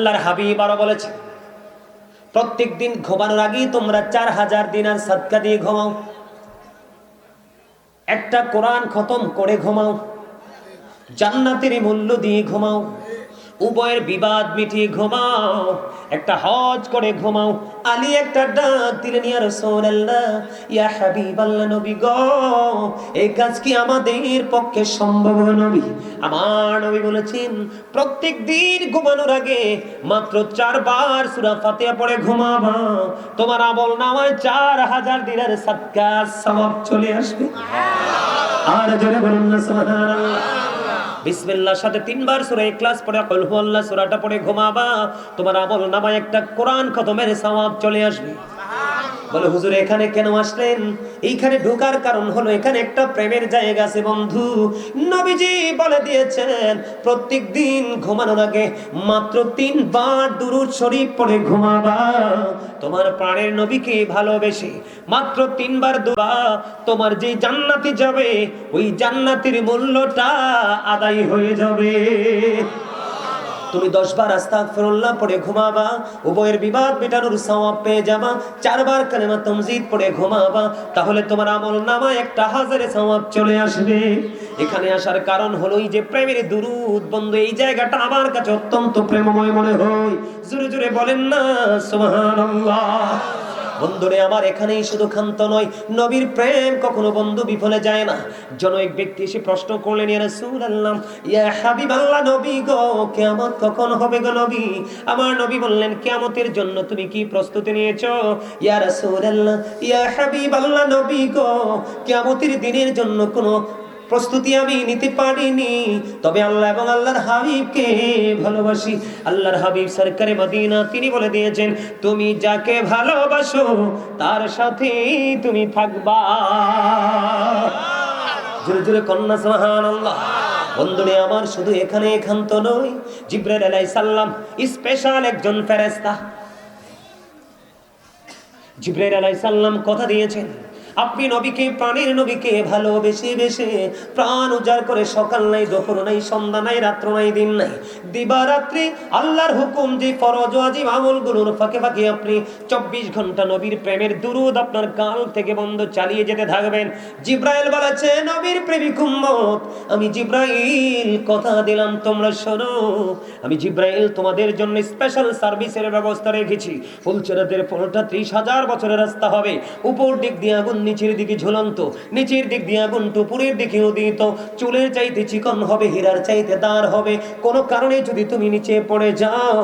আল্লাহর হাবিব আরও বলেছে, প্রত্যেক দিন ঘুমানোর আগেই তোমরা চার হাজার দিন আর সাদকা দিয়ে ঘুমাও। একটা কোরআন খতম করে ঘুমাও। জান্নাতের মূল্য দিয়ে ঘুমাও। উভয়ের বিবাদ মিটিয়ে ঘুমাও, একটা হজ করে ঘুমাও। আলী একটা ডাক দিলেন, ইয়া রাসূলুল্লাহ, ইয়া নবী গো, এই কাজ কি আমাদের পক্ষে সম্ভব নবী? আমার নবী বলেছেন, প্রত্যেক দিন ঘুমানোর আগে মাত্র চারবার সূরা ফাতিহা পড়ে ঘুমাবা। তোমার আমল নামায় চার হাজার দিনের সদকা সওয়াব চলে আসবে। আর জোরে বলুন না, সুবহানাল্লাহ। বিসমিল্লাহর সাথে তিনবার সূরা ইখলাস পড়ে, কুল হুয়াল্লাহ, সূরাটা পড়ে ঘুমাবা। তোমার আমল নামায় একটা কোরআন খতমের সওয়াব চলে আসবে। বলে, হুজুর, এখানে কেন আসলেন? এইখানে ঢোকার কারণ হলো, এখানে একটা প্রেমের জায়গা আছে, বন্ধু। নবীজি বলে দিয়েছেন, প্রত্যেক দিন ঘুমানোর আগে মাত্র তিনবার দুরুদ শরীফ পড়ে ঘুমাবা। তোমার প্রাণের নবীকে ভালোবেসে মাত্র তিনবার দুবা তোমার যে জান্নাতে যাবে, ওই জান্নাতের মূল্যটা আদায় হয়ে যাবে। তুমি দশবার বার আস্তাগফিরুল্লাহ পড়ে ঘুমাবা, উভয়ের বিবাদ মেটানোর সওয়াব পেয়ে যাবা, চারবার কালেমা তমজিদ পড়ে ঘুমাবা, তাহলে তোমার আমল নামা একটা হাজারে সওয়াব চলে আসবে। এখানে আসার কারণ হলো এই যে প্রেমের দুরুদ বন্ধু, এই জায়গাটা আমার কাছে অত্যন্ত প্রেমময় মনে হয়। জোরে জোরে বলেন না, সুবহানাল্লাহ। বন্ধুরে, আমার এখানেই শুধু ক্ষান্ত নয়, নবীর প্রেম কখনো বন্ধু বিফলে যায় না। জন এক ব্যক্তি এসে প্রশ্ন করলেন, ইয়া রাসূলুল্লাহ, ইয়া হাবিবাল্লাহ, নবী গো, কিয়ামত কখন হবে গো নবী? আমার নবী বললেন, কিয়ামতের জন্য তুমি কি প্রস্তুতি নিয়েছো? ইয়া রাসূলুল্লাহ, ইয়া হাবিবাল্লাহ, নবী গো, কিয়ামতের দিনের জন্য কোনো প্রস্তুতি আমি নিতে পারিনি। তবে আল্লাহ এবং আল্লাহর হাবিবকে ভালোবাসি। আল্লাহর হাবিব সরকারে মদিনা, তিনি বলে দিয়েছেন, তুমি যাকে ভালোবাসো, তার সাথে তুমি থাকবা। জোরে জোরে কন্যা, সুবহানাল্লাহ। বন্ধুরে, আমার শুধু এখানে এখান তো নয়, জিব্রাইল আলাইহিস সালাম স্পেশাল একজন ফেরেশতা। জিব্রাইল আলাইহিস সালাম কথা দিয়েছেন আপনি নবীকে, প্রাণের নবীকে ভালোবেসে বেশে প্রাণ উজাড় করে সকাল নাই, দুপুর নাই, সন্ধ্যা নাই, রাত্র নাই, দিন নাই। দিবারাত্রি আল্লাহর হুকুম যে ফরজ আজিব আমলগুলোর ফাঁকে ফাঁকে আপনি চব্বিশ ঘণ্টা নবীর প্রেমের দুরুদ আপনার কাল থেকে বন্ধ চালিয়ে যেতে থাকবেন। জিব্রাইল বলেছে, নবীর প্রেমিক উম্মত, আমি জিব্রাইল, কথা দিলাম তোমরা শোনো। আমি জিব্রাইল, তোমাদের জন্য স্পেশাল সার্ভিসের ব্যবস্থা রেখেছি। ফুলচেরাদের পনেরোটা ত্রিশ হাজার বছরের রাস্তা হবে। উপর দিক দিয়ে আগুন নিচের দিকে ঝুলন্ত, নিচের দিক দিয়ে আগুন টুপুরের দিকে উদিত। চুলের চাইতে চিকন হবে, হীরার চাইতে দাঁড় হবে। কোনো কারণে যদি তুমি নিচে পড়ে যাও,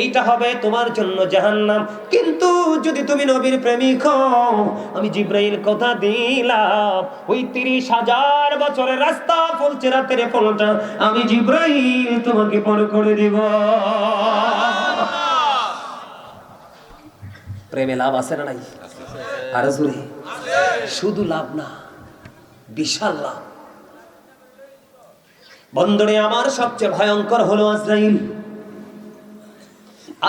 এইটা হবে তোমার জন্য জাহান্নাম। কিন্তু যদি তুমি নবীর প্রেমিক আমি জিব্রাইল কথা দিলাম, ওই তিরিশ হাজার বছরের রাস্তা ফলছে রাতের ফলটা, আমি জিব্রাইল তোমাকে পর করে দিব। প্রেমে লাভ আছে না নাই? আর জোরে। শুধু লাভ না, বিশাল লাভ। বন্ধুরে আমার সবচেয়ে ভয়ঙ্কর হলো আজরাইল।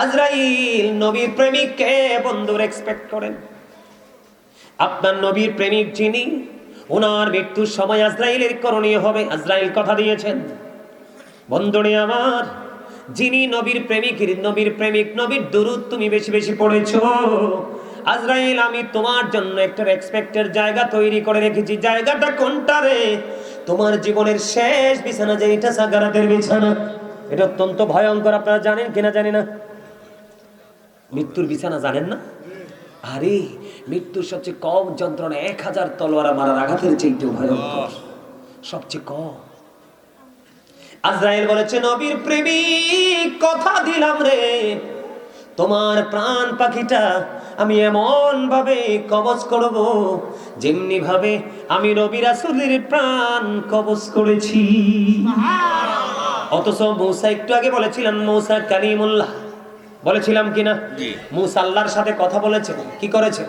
আজরাইল নবীর প্রেমিককে বন্ধুর এক্সপেক্ট করেন। আপনার নবীর প্রেমিক যিনি, ওনার মৃত্যুর সময় আজরাইলের করণীয় হবে। আজরাইল কথা দিয়েছেন বন্ধুরে আমার, যিনি নবীর প্রেমিক নবীর প্রেমিক, নবীর দুরুদ তুমি বেশি বেশি পড়েছো আজরাইল, আমি তোমার জন্য একটা রেসপেক্টের জায়গা তৈরি করে রেখেছি। জায়গাটা কোনটা রে? তোমার জীবনের শেষ বিছানা যে এটা সাগারাতের বিছানা। এটা অত্যন্ত ভয়ঙ্কর, আপনারা জানেন কিনা জানি না? মৃত্যুর বিছানা জানেন না? আরে, মৃত্যুর সবচেয়ে কম যন্ত্রণা এক হাজার তলোয়ারা মারার আঘাতের চাইতেও ভয়ঙ্কর। সবচেয়ে কম। আজরাইল বলেছে, নবীর প্রেমিক, কথা দিলাম রে। তোমার প্রাণ পাখিটা আমি এমন ভাবে কবজ করব যেমনি ভাবে আমি রবি রাসুলের প্রাণ কবজ করেছি। অথচ মৌসা একটু আগে বলেছিলেন মৌসা কালিমুল্লাহ। বলেছিলাম কিনা। মৌসা আল্লাহর সাথে কথা বলেছেন কি করেছেন?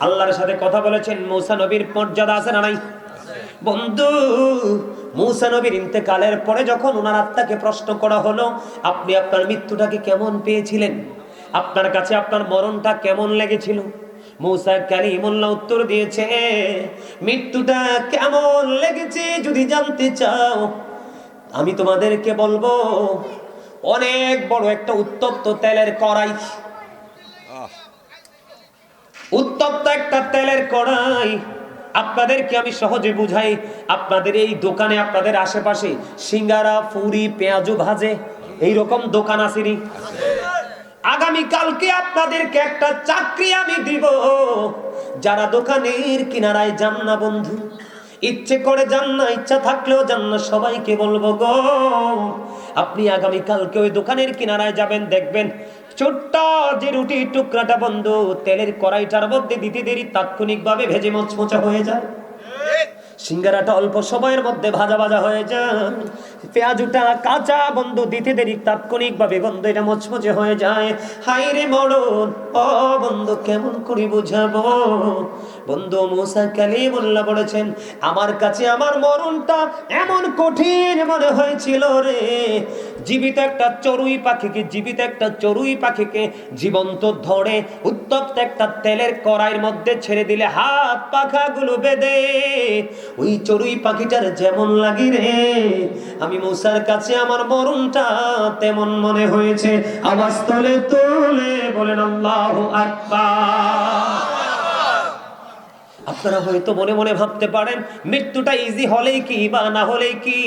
আল্লাহর সাথে কথা বলেছেন মৌসা নবীর মর্যাদা আছে না নাই? বন্ধু মৌসা নবীর ইন্তেকালের পরে যখন ওনার আত্মাকে প্রশ্ন করা হলো আপনি আপনার মৃত্যুটাকে কেমন পেয়েছিলেন? আপনার কাছে আপনার মরণটা কেমন লেগেছিল? মৌসা কালিমুল্লাহ উত্তর দিয়েছে মৃত্যুটা কেমন লেগেছে যদি জানতে চাও আমি তোমাদেরকে বলব অনেক বড় একটা উত্তপ্ত তেলের কড়াই। উত্তপ্ত একটা তেলের কড়াই আপনাদেরকে আমি সহজে বুঝাই আপনাদের এই দোকানে আপনাদের আশেপাশে সিঙ্গারা ফুরি পেঁয়াজু ভাজে এই রকম দোকান আসেনি আগামী কালকে আপনাদেরকে একটা চাকরি আমি দিব। যারা দোকানের কিনারায় যান না বন্ধু, ইচ্ছে করে যান না, ইচ্ছা থাকলেও যান না, সবাইকে বলব গো, আপনি আগামী কালকে ওই দোকানের কিনারায় যাবেন, দেখবেন ছোট্ট যে রুটি টুকরাটা বন্ধু, তেলের কড়াইটার মধ্যে দিতে দেরি, তাৎক্ষণিকভাবে ভেজে মচমচা হয়ে যায়। সিঙ্গারাটা অল্প সময়ের মধ্যে ভাজা ভাজা হয়ে যায় পেঁয়াজুটা কাঁচা, বন্ধ, দিতে দেরি তাৎক্ষণিক ভাবে বন্ধ এটা মচমচে হয়ে যায়। হাই রে মরণ, ও বন্ধু, কেমন করি বুঝাবো? বন্ধু মুসা কালিমুল্লাহ বলেছেন, আমার কাছে আমার মরণটা এমন কঠিন মনে হয়েছিল রে। জীবিত একটা চড়ুই পাখিকে, জীবিত একটা চড়ুই পাখিকে জীবন্ত ধরে উত্তপ্ত একটা তেলের কড়াইয়ের মধ্যে ছেড়ে দিলে হাত পাখাগুলো বেঁধে ওই চড়ুই পাখিটার যেমন লাগি রে। আমি মূসার কাছে আমার মরণটা তেমন মনে হয়েছে। আওয়াজ তোলে তোলে বলেন, আল্লাহ আপনারা হয়তো মনে মনে ভাবতে পারেন, মৃত্যুটা ইজি হলেই কি বা না হলেই কি?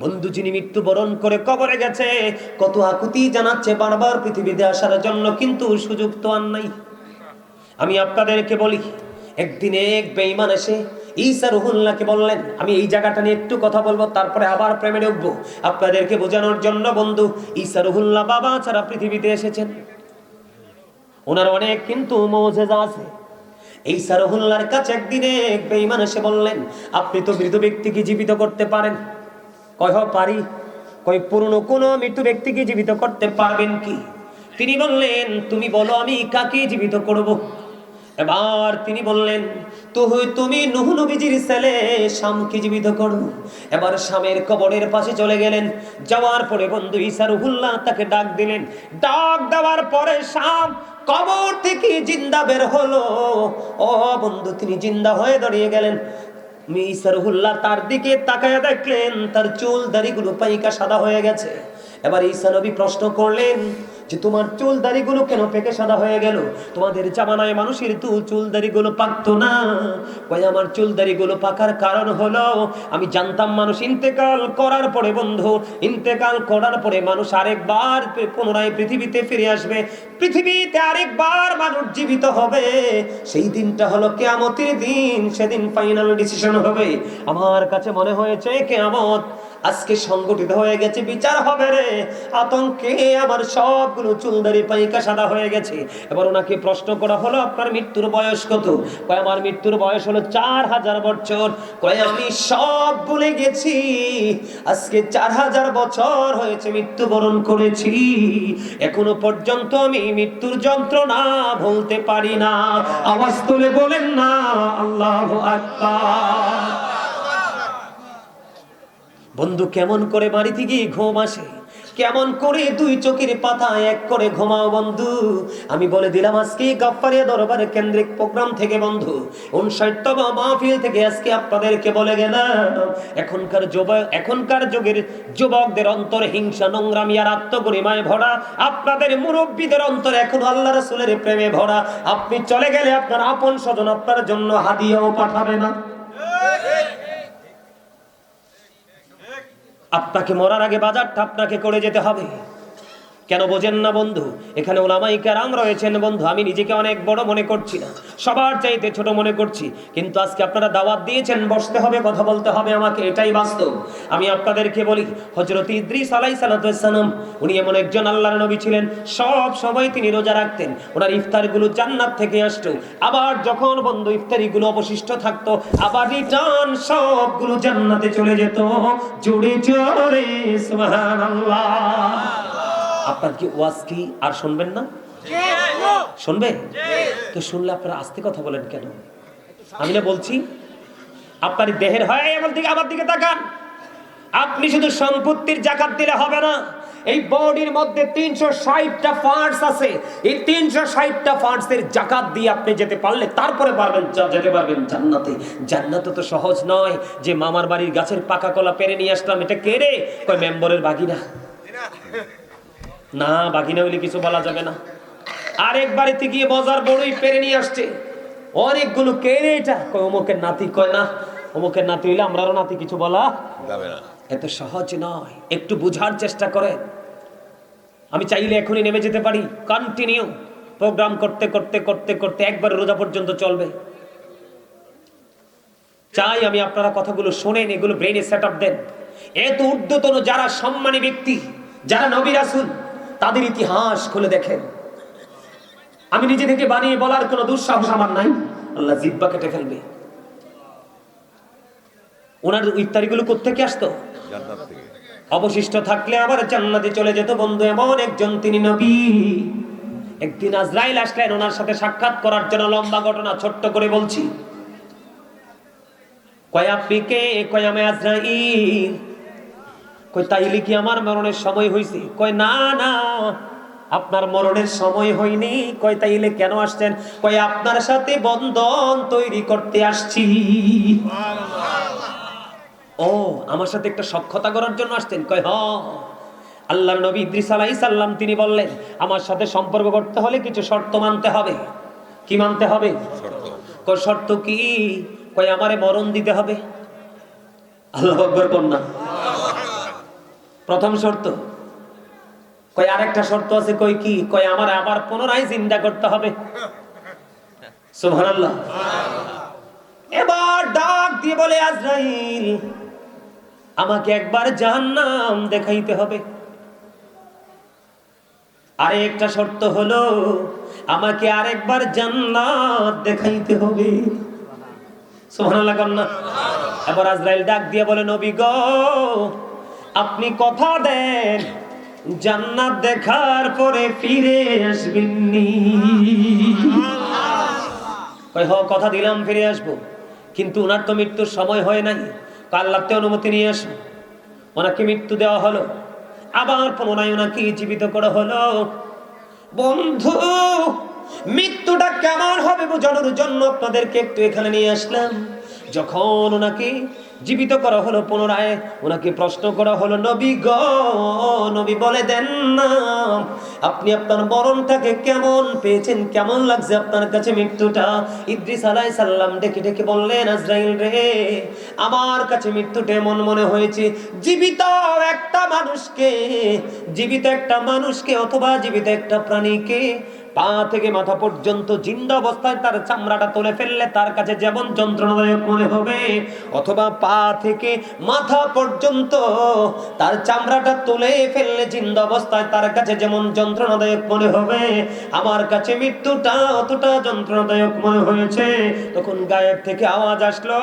বন্ধু যিনি মৃত্যুবরণ করে কবরে গেছে, কত আকুতি জানাচ্ছে বারবার পৃথিবীতে আসার জন্য, কিন্তু সুযোগ তো আর নাই। আমি আপনাদেরকে বলি, একদিন এক বেঈমান এসে ঈসা রুহুল্লাহকে বললেন, আমি এই জায়গাটা নিয়ে একটু কথা বলব, তারপরে আবার প্রেমে ঢুকবো আপনাদেরকে বোঝানোর জন্য, বন্ধু, ঈসা রুহুল্লাহ বাবা ছাড়া পৃথিবীতে এসেছেন। ওনার অনেক কিন্তু মৌজেজা আছে। এই সারহুল্লার কাছে একদিনে এক বেঈমান এসে বললেন, আপনি তো মৃত ব্যক্তিকে জীবিত করতে পারেন। কয় হ পারি। কয়, পুরনো কোন মৃত ব্যক্তিকে জীবিত করতে পারবেন কি? তিনি বললেন, তুমি বলো, আমি কাকে জীবিত করব? এবার তিনি বললেন তো তুমি নুহ নবীজির ছেলে, শামকে জীবিত করো। এবার শামের কবরের পাশে চলে গেলেন। যাওয়ার পরে বন্ধু ইসারুহুল্লাহ তাকে ডাক দিলেন। ডাক দেওয়ার পরে শাম কবর থেকে জিন্দা বের হলো। ও বন্ধু, তিনি জিন্দা হয়ে দাঁড়িয়ে গেলেন। মিসারহুল্লাহ তার দিকে তাকায় দেখলেন, তার চুল দাড়িগুলো পাইকা সাদা হয়ে গেছে। এবার ঈসা নবী প্রশ্ন করলেন যে তোমার চুল দাড়িগুলো কেন পেকে সাদা হয়ে গেল? তোমাদের জামানায় মানুষের তো চুল দাড়িগুলো পাকতো না। কই আমার চুল দাড়িগুলো পাকার কারণ হলো, আমি জানতাম মানুষ ইন্তেকাল করার পরে বন্ধু, ইন্তেকাল করার পরে মানুষ আরেকবার পুনরায় পৃথিবীতে ফিরে আসবে। পৃথিবীতে আরেকবার মানুষ জীবিত হবে। সেই দিনটা হলো কেয়ামতের দিন, সেদিন ফাইনাল ডিসিশন হবে। আমার কাছে মনে হয়েছে, কেয়ামত আজকে সংগঠিত হয়ে গেছে, বিচার হবে রে। আতঙ্কে আমার সবগুলো চুলদারি পাইকা সাদা হয়ে গেছে। এবার ওনাকে প্রশ্ন করা হলো, আপনার মৃত্যুর বয়স কত? কয়, আমার মৃত্যুর বয়স হলো চার হাজার বছর। কয়, আমি সব ভুলে গেছি। আজকে চার হাজার বছর হয়েছে মৃত্যুবরণ করেছি। এখনও পর্যন্ত আমি মৃত্যুর যন্ত্রণা ভুলতে পারি না। আওয়াজ তুলে বলেন না, আল্লাহ বন্ধু, কেমন করে বাড়ি থেকে ঘুম আসে? কেমন করে দুই চোখের পাতা এক করে ঘুমাও বন্ধু? আমি বলে দিলাম, আজকে গাফারিয়া দরবারে কেন্দ্রিক প্রোগ্রাম থেকে বন্ধু, উনষাটতম মাহফিল থেকে আজকে আপনাদেরকে বলে গেলাম, এখনকার যুবক এখনকার যুগের যুবকদের অন্তর হিংসা, নোংরামি আর আত্মগরিমায় ভরা, আপনাদের মুরব্বীদের অন্তর এখন আল্লাহ রাসূলের প্রেমে ভরা, আপনি চলে গেলে আপনার আপন স্বজন আপনার জন্য হাদিয়াও পাঠাবে না। আপনাকে মরার আগে বাজারটা আপনাকে করে যেতে হবে। কেন বোঝেন না বন্ধু? এখানে ওলামাই কারাম রয়েছেন বন্ধু, আমি নিজেকে অনেক বড় মনে করছি না, সবার চাইতে ছোট মনে করছি, কিন্তু আজকে আপনারা দাওয়াত দিয়েছেন, বসতে হবে, কথা বলতে হবে আমাকে, এটাই বাস্তব। আমি আপনাদেরকে বলি হজরত ইদ্রিস আলাই সালাতাম উনি এমন একজন আল্লাহর নবী ছিলেন, সব সময় তিনি রোজা রাখতেন, ওনার ইফতারগুলো জান্নাত থেকে আসতো, আবার যখন বন্ধু ইফতারিগুলো অবশিষ্ট থাকতো, আবার রিটার্ন সবগুলো জান্নাতে চলে যেত জুড়ে চড়ে সুবহানাল্লাহ। আপনার কি ওয়াজ কি আর শুনবেন না? শুনবে তো শুনলে আপনারা আস্তে কথা বলেন কেন? আমি না বলছি আপনার দেহের হয় আমার দিকে আমার দিকে তাকান। আপনি শুধু সম্পত্তির জাকাত দিলে হবে না এই বডির মধ্যে তিনশো ষাটটা ফান্ডস আছে। এই তিনশো ষাটটা ফান্ডস এর জাকাত দিয়ে আপনি যেতে পারলে তারপরে পারবেন যেতে পারবেন জান্নাতে। জান্নাত তো সহজ নয় যে মামার বাড়ির গাছের পাকা কলা পেরে নিয়ে আসলাম। এটা কেড়ে কয় মেম্বরের বাগিরা না বাঘিনা হইলে কিছু বলা যাবে না। আরেক বাড়িতে গিয়ে বাজার বড়ই পেরে নিয়ে আসছে। অনেকগুলো কে রে এটা? কয় অমুকের নাতি? কয় না অমুকের নাতি হইলে আমরারও নাতি কিছু বলা যাবে না। এত সহজ নয়। একটু বুঝার চেষ্টা করে আমি চাইলে এখনই নেমে যেতে পারি। কন্টিনিউ প্রোগ্রাম করতে করতে করতে করতে একবার রোজা পর্যন্ত চলবে। চাই আমি আপনারা কথাগুলো শোনেন এগুলো ব্রেনে সেট আপ দেন। এত ঊর্ধ্বতন যারা সম্মানী ব্যক্তি যারা নবী রাসূল তাদের ইতিহাস খুলে দেখেন। আমি নিজে থেকে বানিয়ে বলার কোনো দুঃসাহস আমার নাই। আল্লাহ জিব্বা কেটে ফেলবে। ওনার ইত্যাদিগুলো কোথেকে আসতো? অবশিষ্ট থাকলে আবার জান্নাতে চলে যেত বন্ধু এমন একজন তিনি নবী। একদিন আজরাইল আসলেন ওনার সাথে সাক্ষাৎ করার জন্য লম্বা ঘটনা ছোট্ট করে বলছি। কয় আপনি কে কয় আমি আজরাইল? কয় তাইলে কি আমার মরণের সময় হয়েছে কয় না না আপনার মরণের সময় হয়নি। কয় তাইলে কেন আসছেন? কয় আপনার সাথে বন্ধন তৈরি করতে আসছি। ও আমার সাথে একটা সক্ষতা করার জন্য আসছেন? কয় হ। আল্লাহর নবী ইদ্রিস আলাই সাল্লাম তিনি বললেন আমার সাথে সম্পর্ক করতে হলে কিছু শর্ত মানতে হবে। কি মানতে হবে? কয় শর্ত কি? কয় আমারে মরণ দিতে হবে? আল্লাহ আকবর কন্যা প্রথম শর্ত। কই আরেকটা শর্ত আছে, কই কি? কই আমার আবার পুনরায় চিন্তা করতে হবে। সুবহানাল্লাহ। এবার ডাক দিয়ে বলে, আজরাইল, আমাকে একবার জাহান্নাম দেখাইতে হবে। আরে একটা শর্ত হলো, আমাকে আরেকবার জান্নাত দেখাইতে হবে। সুবহানাল্লাহ কন্যা। এবার আজরাইল ডাক দিয়ে বলে, নবী গো আপনি কথা দেন, জান্নাত দেখার পরে ফিরে আসবেননি। কয়, হ, কথা দিলাম, ফিরে আসব। কিন্তু ওনার তো মৃত্যুর সময় হয় নাই। কাল্লাতে অনুমতি নিয়ে আসো ওনাকে মৃত্যু দেওয়া হলো। আবার পুনরায় ওনাকে জীবিত করা হলো। বন্ধু, মৃত্যুটা কেমন হবে বোঝানোর জন্য আপনাদেরকে একটু এখানে নিয়ে আসলাম। যখন ওনাকে জীবিত করা হলো পুনরায়, ওনাকে প্রশ্ন করা হলো, নবী গ, নবী বলে দেন না, আপনি আপনার মরণটাকে কেমন পেয়েছেন? কেমন লাগছে আপনার কাছে মৃত্যুটা? ইদ্রিস আলাই সাল্লাম ডেকে ডেকে বললেন, আজরাইল রে, আমার কাছে মৃত্যুটা এমন মনে হয়েছে, জীবিত একটা মানুষকে, জীবিত একটা মানুষকে অথবা জীবিত একটা প্রাণীকে পা থেকে মাথা পর্যন্ত জিন্দা অবস্থায় তার চামড়াটা তুলে ফেললে তার কাছে যেমন যন্ত্রণাদায়ক মনে হবে, অথবা পা থেকে মাথা পর্যন্ত তার চামড়াটা তুলে ফেললে জিন্দা অবস্থায় তার কাছে যেমন যন্ত্রণাদায়ক মনে হবে, আমার কাছে মৃত্যুটা অতটা যন্ত্রণাদায়ক মনে হয়েছে। তখন গায়েব থেকে আওয়াজ আসলো,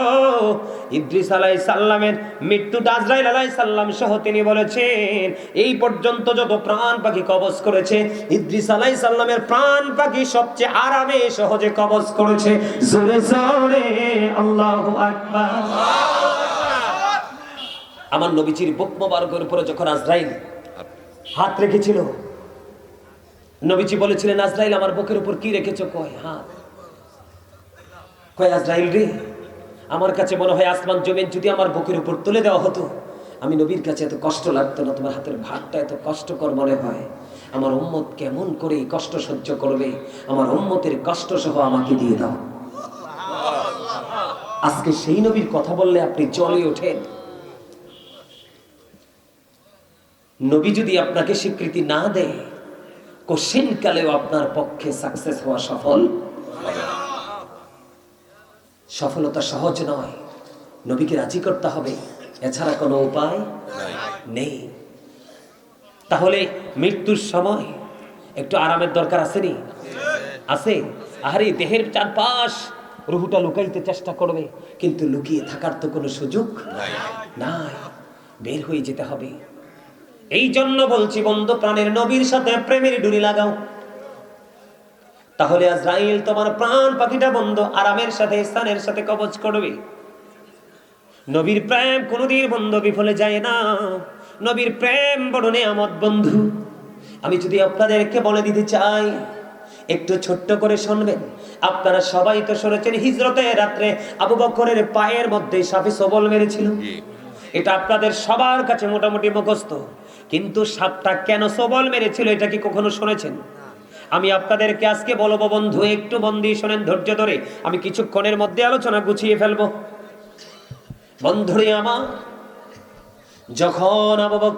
ইদ্রিস আলাই সাল্লামের মৃত্যুটা আজরাইল আলাই সাল্লাম সহ তিনি বলেছেন, এই পর্যন্ত যত প্রাণ পাখি কবজ করেছে, ইদ্রিস আলাই সাল্লামের প্রাণ পাখি সবচেয়ে আরামে সহজে কবজ করেছে। জোরে জোরে, আল্লাহু আকবার। আমার নবীজির বুক মোবারকের উপরে যখন আজরাইল হাত রেখেছিল, নবীজি বলেছিলেন, আজরাইল, আমার বুকের উপর কি রেখেছ? কয়, হাত। কয়, আজরাইল রে, আমার কাছে মনে হয় আসমান, জমিন যদি আমার বুকের উপর তুলে দেওয়া হতো, আমি নবীর কাছে এত কষ্ট লাগতো না, তোমার হাতের ভাতটা এত কষ্টকর মনে হয়। আমার উম্মত কেমন করে কষ্ট সহ্য করবে? আমার উম্মতের কষ্ট সহ আমাকে দিয়ে দাও। আজকে সেই নবীর কথা বললে আপনি চলে ওঠেন। নবী যদি আপনাকে স্বীকৃতি না দেয় কোশ্চেন কালেও আপনার পক্ষে সাকসেস হওয়া সফল। সফলতা সহজ নয়। নবীকে রাজি করতে হবে। এছাড়া কোনো উপায় নেই। তাহলে মৃত্যুর সময় একটু আরামের দরকার আছে আসেনি আছে। আহারে দেহের চারপাশ রুহুটা লুকাইতে চেষ্টা করবে কিন্তু লুকিয়ে থাকার তো কোনো সুযোগ নাই। বের হয়ে যেতে হবে। এই জন্য বলছি বন্ধু প্রাণের নবীর সাথে প্রেমের ডুরি লাগাও। তাহলে আজরাইল তোমার প্রাণ পাখিটা বন্ধ আরামের সাথে স্থানের সাথে কবচ করবে। নবীর প্রেম কোনোদিন বন্ধ বিফলে যায় না। নবীর প্রেম বড় নেয়ামত বন্ধু। আমি যদি আপনাদেরকে বলে দিতে চাই একটু ছোট্ট করে শুনবেন। আপনারা সবাই তো শুনেছেন হিজরতের রাত্রে আবু বকরের পায়ের মধ্যে সাপে সবল মেরেছিল। এটা আপনাদের সবার কাছে মোটামুটি মুখস্থ। কিন্তু সাপটা কেন সবল মেরেছিল এটা কি কখনো শুনেছেন? আমি আপনাদেরকে আজকে বলব বন্ধু একটু বন্দি শোনেন ধৈর্য ধরে। আমি কিছুক্ষণের মধ্যে আলোচনা গুছিয়ে ফেলব। বন্ধুরে আমার যখন আবু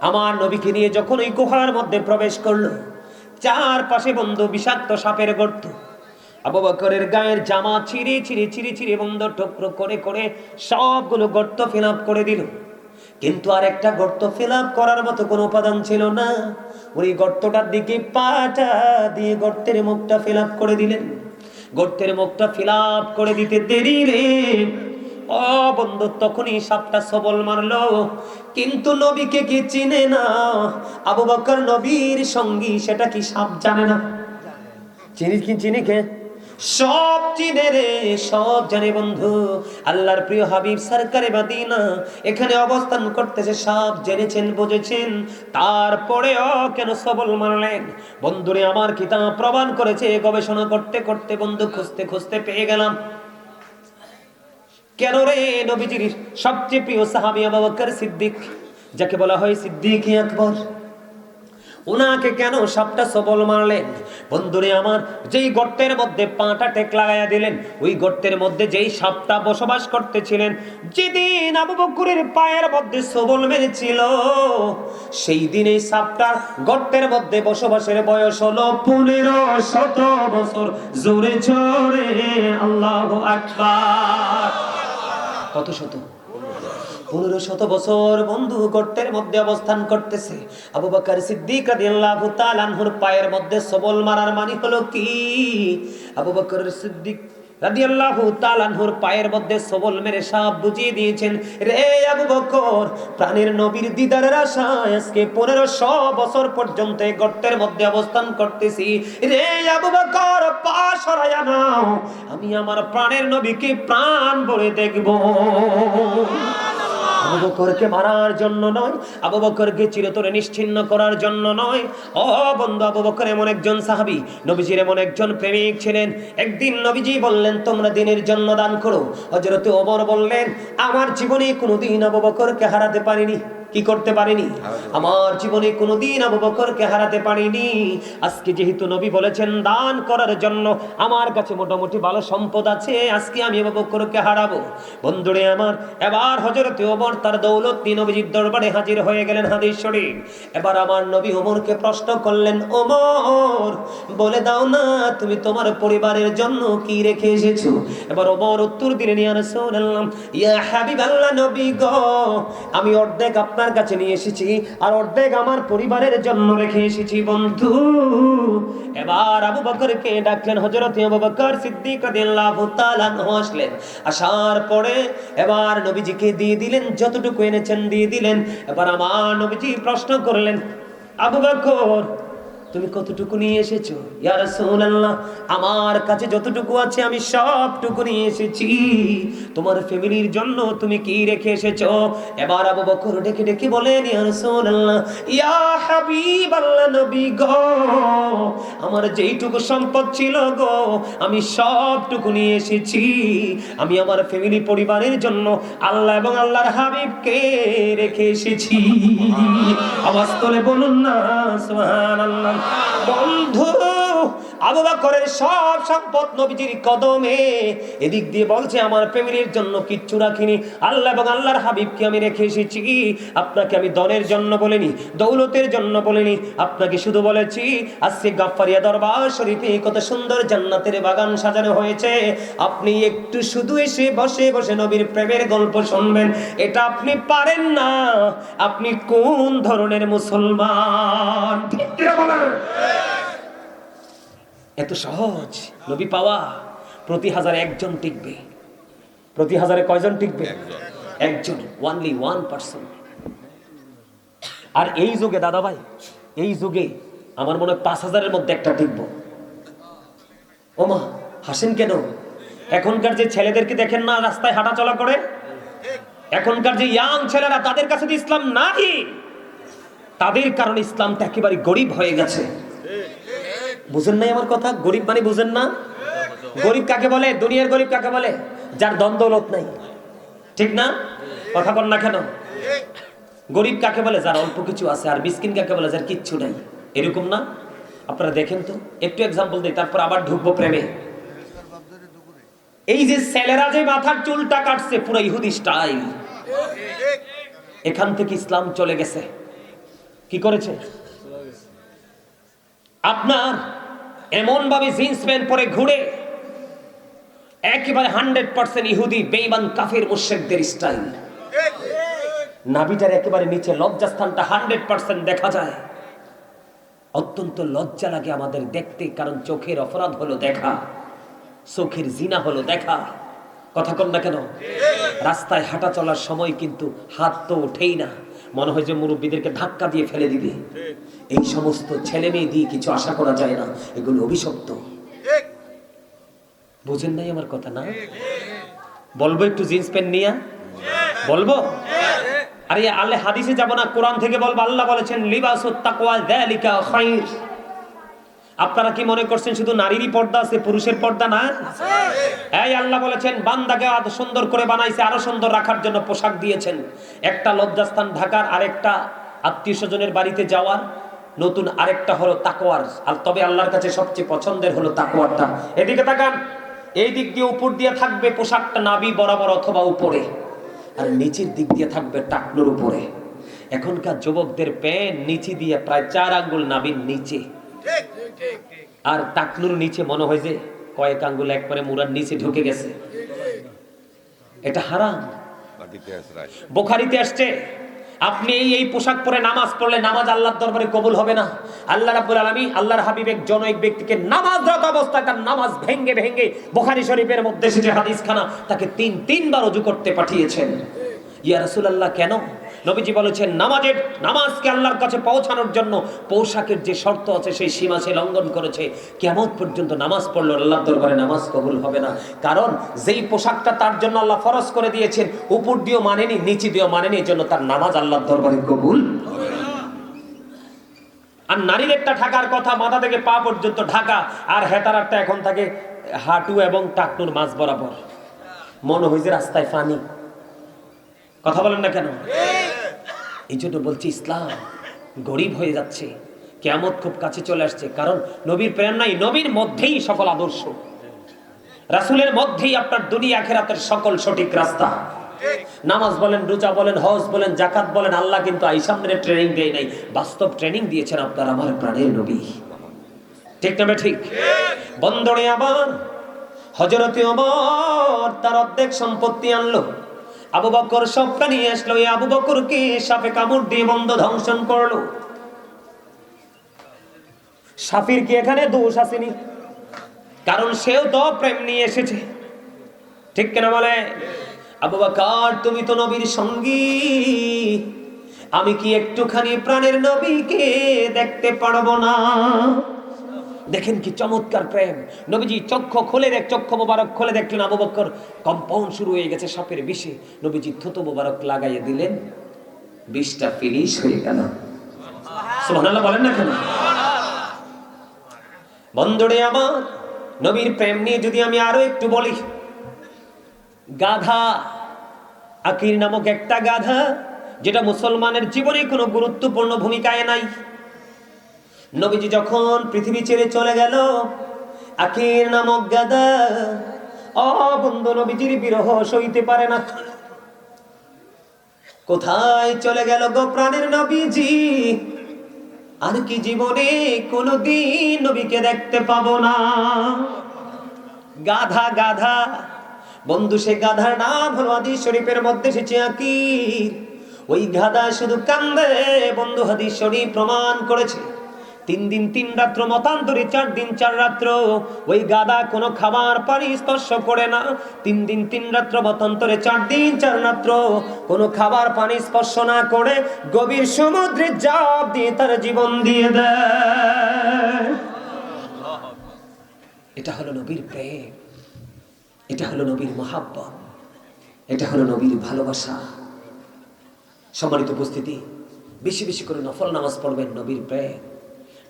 আমার নবীকে নিয়ে যখন ওই গুহার মধ্যে প্রবেশ করল, চারপাশে বন্ধু বিষাক্ত সাপের গর্ত, আবু গায়ের জামা ছিঁড়ে ছিঁড়ে ছিঁড়ে ছিঁড়ে বন্ধ টুকরো করে করে সবগুলো গর্ত ফিল করে দিল। কিন্তু আর একটা গর্ত ফিল করার মতো কোনো উপাদান ছিল না। ওই গর্তটার দিকে পাটা দিয়ে গর্তের মুখটা ফিল করে দিলেন। গর্তের মুখটা ফিল করে দিতে দেরি রে ও বন্ধু, তখনই সাপটা সবল মারলো। কিন্তু নবীকে কি চিনে না? আবু বকর নবীর সঙ্গী, সেটা কি সাপ জানে না? চিনি কি, চিনি কে? সব চিনে রে, সব জানে বন্ধু। আল্লাহর প্রিয় হাবিব সরকারে মাদিনা, এখানে অবস্থান করতেছে সব জেনেছেন, বুঝেছেন। তারপরেও কেন সবল মারলেন? বন্ধুরে, আমার কিতাব প্রমাণ করেছে, গবেষণা করতে করতে বন্ধু, খুঁজতে খুঁজতে পেয়ে গেলাম। কেন রে নবীজির সবচেয়ে প্রিয় সাহাবি আবু বকর সিদ্দিক? যাকে বলা হয় সিদ্দিক আকবর। ওনাকে কেন সাপটা সবল মারলেন? বন্ধুরে আমার, যেই গর্তের মধ্যে পাটা টেক লাগাইয়া দিলেন, ওই গর্তের মধ্যে যেই সাপটা বসবাস করতেছিলেন, যেদিন আবু বকরের পায়ের মধ্যে সবল মেরেছিল, সেই দিন এই সাপটার গর্তের মধ্যে বসবাসের বয়স হলো পনেরো শত বছর। জোরে জোরে, আল্লাহ আকবার। কত শত? পনেরো শত বছর বন্ধু গর্তের মধ্যে অবস্থান করতেছে। আবু বাকার সিদ্দিক পায়ের মধ্যে সবল মারার মানি হলো কি? আবু বাকর সিদ্দিক মধ্যে বুঝিয়ে দিয়েছেন প্রাণের নবীর বছর পর্যন্ত গর্তের মধ্যে অবস্থান করতেছি। রে বকর আমি আমার প্রাণের নবীকে প্রাণ বলে দেখব। আবু বকরকে মারার জন্য নয়, আবু বকরকে চিরতরে নিশ্চিন্ন করার জন্য নয়। ও বন্ধু, আবু বকর এমন একজন সাহাবী, নবীজির এমন একজন প্রেমিক ছিলেন। একদিন নবীজি বললেন, তোমরা দিনের জন্য দান করো। হযরতে ওমর বললেন, আমার জীবনে কোনোদিন আবু বকরকে হারাতে পারিনি। কি করতে পারিনি? আমার জীবনে কোনোদিন আবু বকরকে হারাতে পারিনি। আজকে যেহেতু নবী বলেছেন দান করার জন্য আমার কাছে মোটামুটি ভালো সম্পদ আছে আজকে আমি আবু বকরকে হারাবো। বন্ধুরে আমার এবার হযরতে ওমর তার দৌলত নিয়ে নবীজির দরবারে হাজির হয়ে গেলেন হাদিস শরীফ। এবার আমার নবী ওমরকে প্রশ্ন করলেন ওমর বলে দাও না তুমি তোমার পরিবারের জন্য কি রেখে এসেছ? এবার ওমর উত্তর দিলেন ইয়া রাসূলুল্লাহ ইয়া হাবিবাল্লাহ নবী গো আমি অর্ধেক আপনার কাছে নিয়ে এসেছি, আর অর্ধেক আমার পরিবারের জন্য রেখে এসেছি, বন্ধু। এবার আবু বকরকে ডাকলেন হজরত আবু বকর সিদ্দিক রাদিয়াল্লাহু তাআলা আসলেন। আসার পরে এবার নবীজিকে দিয়ে দিলেন, যতটুকু এনেছেন দিয়ে দিলেন। এবার আমার নবীজি প্রশ্ন করলেন, আবু বকর তুমি কতটুকু নিয়ে এসেছ? ইয়া রাসূলুল্লাহ, আমার কাছে যতটুকু আছে আমি সবটুকু নিয়ে এসেছি। তোমার ফ্যামিলির জন্য তুমি কি রেখে এসেছ? এবার আবু বকর ডেকে ডেকে বলেন, ইয়া রাসূলুল্লাহ, ইয়া হাবিবাল্লাহ নবী গো, আমার যেইটুকু সম্পদ ছিল গো, আমি সবটুকু নিয়ে এসেছি। আমি আমার ফ্যামিলি পরিবারের জন্য আল্লাহ এবং আল্লাহর হাবিবকে রেখে এসেছি। আওয়াজ তোলে বলুন না, সুবহানাল্লাহ। বন্ধু আবু বকরের সব সম্পদ নবীজির কদমে। এদিক দিয়ে বলছে, আমার ফ্যামিলির জন্য কিচ্ছু রাখিনি। আল্লাহ এবং আল্লাহর হাবিবকে আমি রেখে এসেছি। আপনাকে আমি দনের জন্য বলিনি, দৌলতের জন্য বলিনি। আপনাকে শুধু বলেছি, আজকে গাফফারিয়া দরবার শরীফে কত সুন্দর জান্নাতের বাগান সাজানো হয়েছে। আপনি একটু শুধু এসে বসে বসে নবীর প্রেমের গল্প শুনবেন। এটা আপনি পারেন না। আপনি কোন ধরনের মুসলমান? ঠিক? এত সহজ নবী পাওয়া প্রতি হাজার একজন টিকবে। প্রতি হাজারে কয়জন টিকবে? একজন। ওয়ানলি ওয়ান পার্সন আর এই যুগে দাদা ভাই এই যুগে আমার মনে হয় পাঁচ হাজারের মধ্যে একটা টিকব। ওমা হাসেন কেন? এখনকার যে ছেলেদেরকে দেখেন না রাস্তায় হাঁটা চলা করে? এখনকার যে ইয়াং ছেলেরা তাদের কাছে তো ইসলাম নাই। তাদের কারণে ইসলামটা একেবারে গরিব হয়ে গেছে। বুঝেন নাই আমার কথা? গরিব মানে বুঝেন না? গরিব কাকে বলে? দুনিয়ার গরিব কাকে বলে? যার দ্বন্দ্বলত নাই। ঠিক না? কথা বল না কেন? গরিব কাকে বলে? যার অল্প কিছু আছে। আর মিসকিন কাকে বলে? যার কিচ্ছু নাই। এরকম না? আপনারা দেখেন তো। একটু এক্সাম্পল দিই, তারপর আবার ঢুকবো প্রেমে। এই যে ছেলেরা যে মাথার চুলটা কাটছে, পুরো ইহুদি স্টাইল। এখান থেকে ইসলাম চলে গেছে। কি করেছে? আপনার এমন ভাবে জিন্স প্যান্ট পরে ঘুরে একেবারে হান্ড্রেড পার্সেন্ট ইহুদি বেইমান কাফের মুশেকদের স্টাইল। নাভিটার একেবারে নিচে লজ্জাস্থানটা হান্ড্রেড পার্সেন্ট দেখা যায়। অত্যন্ত লজ্জা লাগে আমাদের দেখতে, কারণ চোখের অপরাধ হলো দেখা, চোখের জিনা হলো দেখা। কথা কম না কেন? রাস্তায় হাঁটা চলার সময় কিন্তু হাত তো ওঠেই না। মনে হয় যে মুরব্বীদেরকে ধাক্কা দিয়ে ফেলে দিবে। এই সমস্ত ছেলে মেয়ে দিয়ে কিছু আশা করা যায় না। এগুলো অভিশপ্ত। বুঝেন নাই আমার কথা না? বলব একটু জিন্স প্যান্ট নিয়ে? বলব? আরে আল্লাহ হাদিসে যাব না কোরআন থেকে বলব আল্লাহ বলেছেন খায়র আপনারা কি মনে করছেন শুধু নারীরই পর্দা আছে পুরুষের পর্দা না? এই আল্লাহ বলেছেন বান্দাকে আরও সুন্দর করে বানাইছে আরও সুন্দর রাখার জন্য পোশাক দিয়েছেন। একটা লজ্জাস্থান ঢাকার আরেকটা আত্মীয় স্বজনের বাড়িতে যাওয়ার নতুন আরেকটা হলো তাকোয়ার আর তবে আল্লাহর কাছে সবচেয়ে পছন্দের হলো তাকোয়ারটা এদিকে তাকান এই দিক দিয়ে উপর দিয়ে থাকবে পোশাকটা নাবি বরাবর অথবা উপরে। আর নিচের দিক দিয়ে থাকবে টাকনুর উপরে। এখনকার যুবকদের প্যান্ট নিচে দিয়ে প্রায় চার আঙ্গুল নাবির নিচে। আর টাকনুর নিচে মনে হয় যে কয়েক আঙ্গুল একবারে মুরার নিচে ঢুকে গেছে। এটা হারাম। বোখারিতে আসছে আপনি এই এই পোশাক পরে নামাজ পড়লে নামাজ আল্লাহর দরবারে কবুল হবে না। আল্লাহ রাব্বুল আলামিন, আল্লাহর হাবিব এক জনৈক ব্যক্তিকে নামাজরত অবস্থায় তার নামাজ ভেঙ্গে ভেঙ্গে বোখারি শরীফের মধ্যে সেটা হাদিসখানা, তাকে তিন তিনবার অজু করতে পাঠিয়েছেন। ইয়া রাসূলুল্লাহ, কেন? নবীজি বলেছেন, নামাজের, নামাজকে আল্লাহর কাছে পৌঁছানোর জন্য পোশাকের যে শর্ত আছে, সেই সীমা সে লঙ্ঘন করেছে। কেমন পর্যন্ত নামাজ পড়ল আল্লাহ দরবারে নামাজ কবুল হবে না। কারণ যেই পোশাকটা তার জন্য আল্লাহ ফরজ করে দিয়েছেন, উপর দিয়েও মানেনি, নিচে দিয়েও মানেনি, এই জন্য তার নামাজ আল্লাহর দরবারে কবুল আর নারীর একটা ঢাকার কথা, মাথা থেকে পা পর্যন্ত ঢাকা, আর হেতারারটা এখন থাকে হাঁটু এবং টাকনুর মাছ বরাবর। মনে হয় যে রাস্তায় ফানি। কথা বলেন না কেন? এই জন্য বলছি, ইসলাম গরিব হয়ে যাচ্ছে। কেমত খুব কাছে চলে আসছে। কারণ নবীর প্রেম নাই নবীর মধ্যেই সকল আদর্শ। রাসুলের মধ্যেই আপনার দুনিয়া আখেরাতের সকল সঠিক রাস্তা। নামাজ বলেন, রোজা বলেন, হজ বলেন জাকাত বলেন, আল্লাহ কিন্তু আইসামদের ট্রেনিং দেয় নাই। বাস্তব ট্রেনিং দিয়েছেন আপনার আমার প্রাণের নবী। ঠিক না ঠিক? বন্দরে আবার হজরতে অমর তার অর্ধেক সম্পত্তি আনলো। আবু বকর সবটা নিয়ে আসলো এই আবু বকরকে সাপে কামড় দিয়ে বন্ধ ধ্বংসন করল। সাফির কি এখানে দোষ আসেনি? কারণ সেও তো প্রেম নিয়ে এসেছে। ঠিক কেনা বলে? আবু বকর, তুমি তো নবীর সঙ্গী। আমি কি একটুখানি প্রাণের নবীকে দেখতে পারব না? দেখেন কি চমৎকার প্রেম। নবীজি চক্ষু খুলে দেখ, চক্ষু মোবারক খুলে দেখলেন আবু বকর কম্পাউন্ড শুরু হয়ে গেছে সাপের বিষে। নবীজি থুতু মোবারক লাগাইয়ে দিলেন। বিষটা ফিনিশ হয়ে গেল। সুবহানাল্লাহ বলেন না কেন? বন্ধুরে আমার, নবীর প্রেম নিয়ে যদি আমি আরও একটু বলি। গাধা, আকির নামক একটা গাধা, যেটা মুসলমানের জীবনে কোনো গুরুত্বপূর্ণ ভূমিকায় নাই। নবীজি যখন পৃথিবী ছেড়ে চলে গেল, আখির নামক গাদা অ বন্ধু নবীজির বিরহ সইতে পারে না। কোথায় চলে গেল গো প্রাণের নবীজি? আর কি জীবনে কোনোদিন নবীকে দেখতে পাবো না। গাধা গাধা, বন্ধু সে গাধার নাম হলো হাদিস শরীফের মধ্যে এসেছে আকির। ওই গাধা শুধু কান্দে, বন্ধু হাদিস শরীফ প্রমাণ করেছে। তিন দিন, তিন রাত্র, মতান্তরে চার দিন, চার রাত্র। ওই গাদা কোনো খাবার পানি স্পর্শ করে না। তিন দিন, তিন রাত্র, মতান্তরে চার দিন, চার রাত্র। কোনো খাবার পানি স্পর্শ না করে গভীর সমুদ্রে জাপ দিয়ে তার জীবন দিয়ে দেয়। এটা হলো নবীর প্রেম। এটা হলো নবীর মহাব্বত। এটা হলো নবীর ভালোবাসা। সম্মানিত উপস্থিতি, বেশি বেশি করে নফল নামাজ পড়বেন নবীর প্রেম।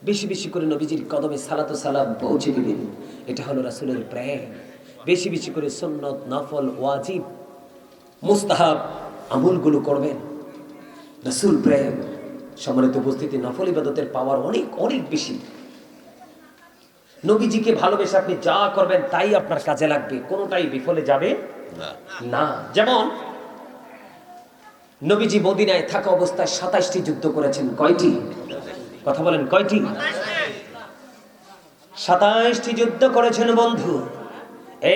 বেশি বেশি করে নবীজির কদমে সালাত সালাম পৌঁছে দিবেন এটা হলো রাসুলের প্রেম। বেশি বেশি করে সুন্নত নফল ওয়াজিব মুস্তাহাব আমলগুলো করবেন। রসুল প্রেম সম্মানিত উপস্থিতি নফল ইবাদতের পাওয়ার অনেক অনেক বেশি। নবীজিকে ভালোবেসে আপনি যা করবেন তাই আপনার কাজে লাগবে কোনোটাই বিফলে যাবে না। যেমন নবীজি মদিনায় থাকা অবস্থায় সাতাশটি যুদ্ধ করেছেন। কয়টি? কথা বলেন কয়টি সাতাশটি যুদ্ধ করেছেন বন্ধু।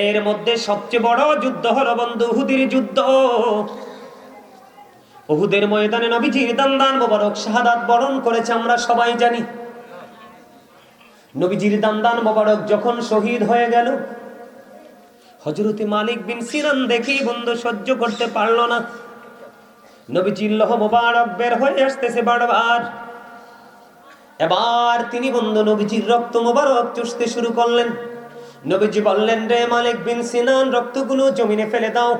এর মধ্যে সবচেয়ে বড় যুদ্ধ হলো বন্ধু উহুদের যুদ্ধ। উহুদের ময়দানে নবীজির দান মোবারক শাহাদাত বরণ করেছে, আমরা সবাই জানি। নবীজির দান মোবারক যখন শহীদ হয়ে গেল হজরতে মালিক বিন সিনান দেখি বন্ধু সহ্য করতে পারল না। নবীজির লহ মোবারক বের হয়ে আসতেছে বারবার। এবার তিনি বন্ধু নবীজির রক্ত মোবারক চুষতে শুরু করলেন। নবীজি বললেন, রে মালিক বিন সিনান, রক্তগুলো জমিনে ফেলে দাও।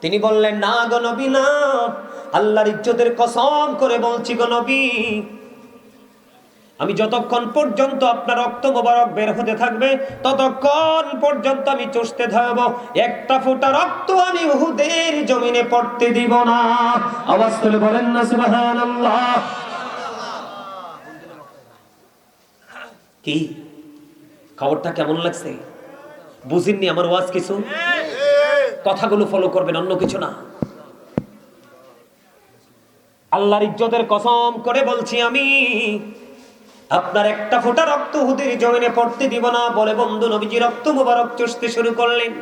তিনি বললেন, না গো নবী, না। আল্লাহর ইজ্জতের কসম করে বলছি গো নবী। আমি যতক্ষণ পর্যন্ত আপনার রক্ত মোবারক বের হতে থাকবে, ততক্ষণ পর্যন্ত আমি চষতে থাকব। একটা ফোঁটা রক্ত আমি উহুদের জমিনে পড়তে দিব না। আওয়াজ তুলে বলেন না, সুবহানাল্লাহ। কি? খবরটা কেমন লাগছে? বুঝিননি আমার ওয়াজ কিছু? কথাগুলো ফলো করবেন, অন্য কিছু না। আল্লাহর ইজ্জতের কসম করে বলছি আমি, আপনার একটা ফোঁটা রক্ত হুদের জমিনে পড়তে দিব না বলে বন্ধু নবীজি রক্ত মোবারক চুষতে শুরু করলেন।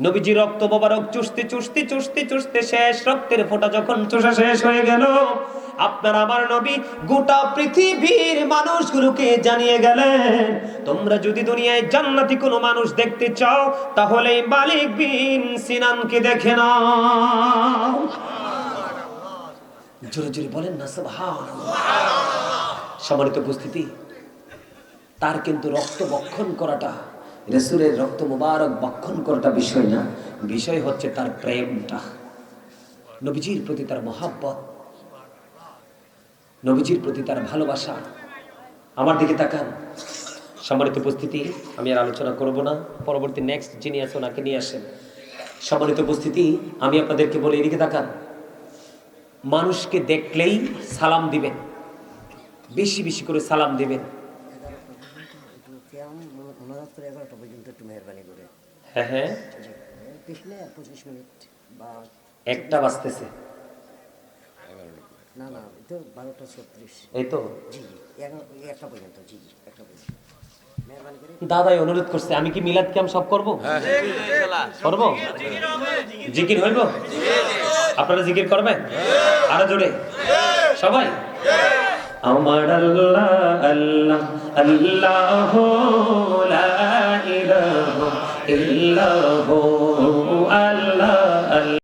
নবীজি রক্ত মোবারক চুষতে চুষতে চুষতে চুষতে শেষ, রক্তের ফোঁটা যখন চুষা শেষ হয়ে গেল আপনার আমার নবী গোটা পৃথিবীর মানুষগুলোকে জানিয়ে গেলেন, তোমরা যদি দুনিয়ায় জান্নাতি কোনো মানুষ দেখতে চাও তাহলে মালিক বিন সিনানকে দেখে নাও। জোরে জোরে বলেন না সম্মানিত উপস্থিতি, তার কিন্তু রক্ত বক্ষণ করাটা রেসুরের রক্ত মুবারক বক্ষণ করাটা বিষয় না, বিষয় হচ্ছে তার প্রেমটা। নবীজির প্রতি তার মহাব্বত নবীজির প্রতি তার ভালোবাসা। আমার দিকে তাকান। সম্মানিত উপস্থিতি আমি আর আলোচনা করব না। পরবর্তী নেক্সট যিনি আছে ওনাকে নিয়ে আসেন। সম্মানিত উপস্থিতি আমি আপনাদেরকে বলে এদিকে তাকান। মানুষকে দেখলেই সালাম দিবেন। বেশি বেশি করে সালাম দিবেন। একটু ক্যাম অনুরোধ করে না না তো বারোটা ছত্রিশ। এই তো? জি জি একটা পর্যন্ত জি জি একটা পর্যন্ত। দাদাই অনুরোধ করছে আমি কি মিলাদ ক্যাম্প সব করব? করব? জিকির হইব? আপনারা জিকির করবেন? আরও জোরে। সবাই। আমার আল্লাহ আল্লাহ আল্লাহ লা ইলাহা ইল্লাহু।